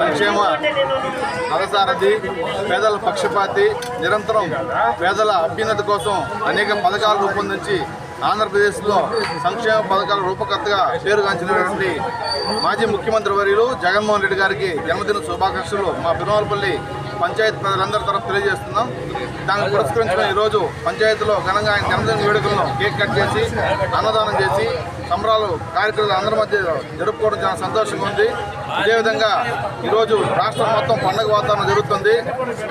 సంక్షేమ నరసారథి పేదల పక్షపాతి నిరంతరం పేదల అభ్యున్నతి కోసం అనేక పథకాలు రూపొందించి ఆంధ్రప్రదేశ్లో సంక్షేమ పథకాల రూపకర్తగా పేరుగాంచినటువంటి మాజీ ముఖ్యమంత్రి వర్యులు జగన్మోహన్ రెడ్డి గారికి జన్మదిన శుభాకాంక్షలు మా పినవలపల్లి పంచాయతీ ప్రజలందరి తరఫు తెలియజేస్తున్నాం. దాన్ని పురస్కరించుకుని ఈరోజు పంచాయతీలో ఘనంగా ఆయన జన్మదిన వేడుకలను కేక్ కట్ చేసి అన్నదానం చేసి సంబరాలు కార్యక్రమాలు అందరి మధ్య జరుపుకోవడం చాలా సంతోషంగా ఉంది. అదేవిధంగా ఈరోజు రాష్ట్రం మొత్తం పండగ వాతావరణం జరుగుతుంది.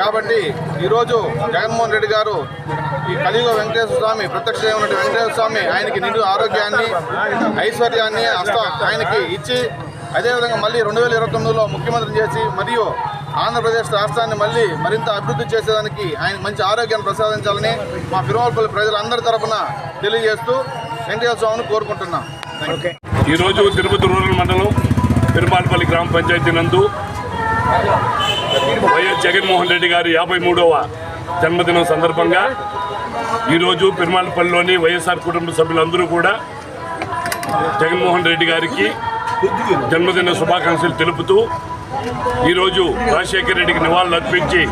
కాబట్టి ఈరోజు జగన్మోహన్ రెడ్డి గారు ఈ కలియుగ వెంకటేశ్వర స్వామి ప్రత్యక్ష ఉన్నటువంటి వెంకటేశ్వర స్వామి ఆయనకి నిండు ఆరోగ్యాన్ని ఐశ్వర్యాన్ని అస్త ఆయనకి ఇచ్చి అదేవిధంగా మళ్ళీ రెండు వేల ఇరవై తొమ్మిదిలో ముఖ్యమంత్రి చేసి మరియు ఆంధ్రప్రదేశ్ రాష్ట్రాన్ని మళ్ళీ మరింత అభివృద్ధి చేసేదానికి ఆయన మంచి ఆరోగ్యాన్ని ప్రసాదించాలని మా ఫిరోల్పల్లి ప్రజలందరి తరపున తెలియజేస్తూ వెంకటేశ్వర స్వామిని కోరుకుంటున్నాం. ఈరోజు తిరుపతి రూరల్ మండలం తిరుమాలపల్లి గ్రామ పంచాయతీ నందు వైఎస్ జగన్మోహన్ రెడ్డి గారి యాభై మూడవ జన్మదినం సందర్భంగా ఈరోజు పెరుమాలపల్లిలోని వైఎస్ఆర్ కుటుంబ సభ్యులందరూ కూడా జగన్మోహన్ రెడ్డి గారికి జన్మదిన శుభాకాంక్షలు తెలుపుతూ ఈరోజు రాజశేఖర రెడ్డికి నివాళులు అర్పించి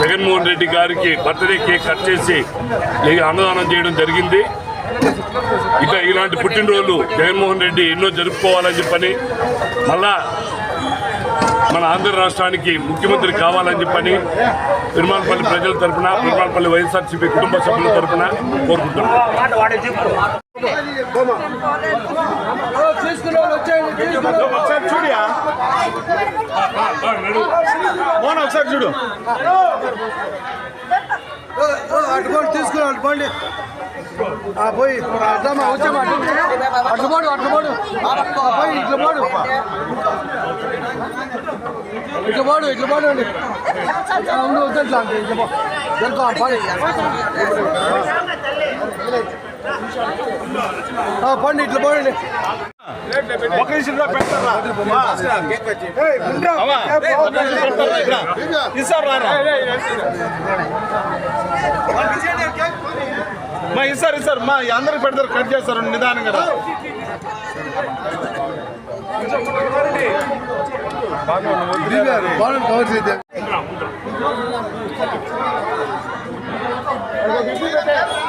జగన్మోహన్ రెడ్డి గారికి బర్త్డే కేక్ కట్ చేసి అన్నదానం చేయడం జరిగింది. ఇక ఇలాంటి పుట్టినరోజులు జగన్మోహన్ రెడ్డి ఎన్నో జరుపుకోవాలని చెప్పని మళ్ళా మన ఆంధ్ర రాష్ట్రానికి ముఖ్యమంత్రి కావాలని చెప్పని తిరుమలపల్లి ప్రజల తరపున తిరుమలపల్లి వైఎస్ఆర్సీపీ కుటుంబ సభ్యుల తరఫున కోరుకుంటున్నాం. మోన ఒకసారి చూడు. అటుకోండి తీసుకుని అటుకోండి ఆ పోయి అట్లమ్మా వచ్చామా అట్లు పోడు పోయి ఇట్లా పోడు. ఇట్లా పోడు ఇట్లా పోడు అండి ఆ, ఉండు వద్దు అంటే ఇట్లా పో దొరక పండి ఇట్లా పోయండి ఒక నిమిషంలో పెడతారా? మా ఇస్తారు ఇస్తారు మా అందరికి పెడతారు కట్ చేస్తారు నిదానం కదా బాగా కవర్ చేద్దాం